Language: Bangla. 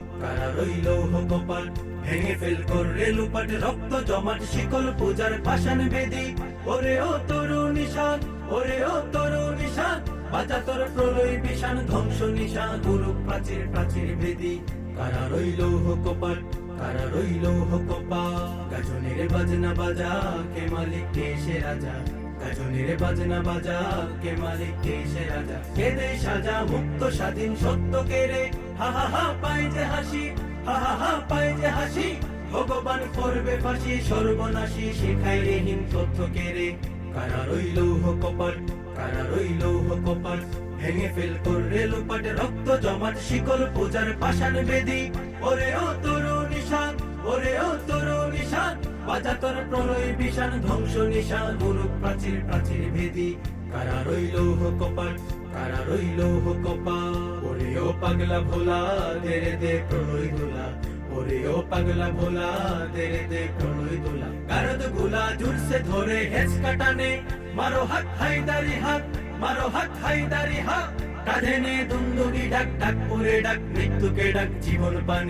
কারা রইল কপাল ভেঙে ফেল করে লুপাট, রক্ত জমাট, শিকল পূজার পাষাণ বেদি। ওরে ও তরু নিশান ওরে ও তরু নিশান বাজা তোর প্রলয় বিশান ধ্বংস নিশান গুরু প্রাচীর প্রাচীর বেদি। কারা রইল কপাল কারা রইল কপাল গাজনের বাজনা বাজা, কে মালিক, কে সে রাজা। গাজনের বাজনা বাজা, কে মালিক, কে সে রাজা? কে সাজা? মুক্ত, স্বাধীন, সত্য কে রে? হা হা হা যে হাসি, হা হা হা যে হাসি। ভগবান করবে ফাঁসি রে হিম কে রে? কারা রইল কপাল? কারা রইল কপাল? ভেঙে ফেল করলে লোপাট রক্ত জমাট, শিকল পূজার পাষাণ বেদি। ওরে ও তরু নিশান ওরে ও তরু নিশান বাজা তোর প্রলয় বিশান ধ্বংস নিশান গুরু প্রাচীর প্রাচীর ভেদি। কারা রইল কপাল? কারা রইল কপাল? ওরে ও পাগলা ভোলা দেরে দে প্রলয় দোলা। ওরে ও পাগলা ভোলা দেরে দে প্রলয় দোলা। গারদগুলা জুড়ছে ধরে হেস কাটানে। মারো হাত হাইদারি হাত, মারো হাত হাইদারি হাত। কাঁধে নে দুন্দুরি ডাক ডাক ওরে ডাক মৃত্যুকে ডাক জীবন পানে।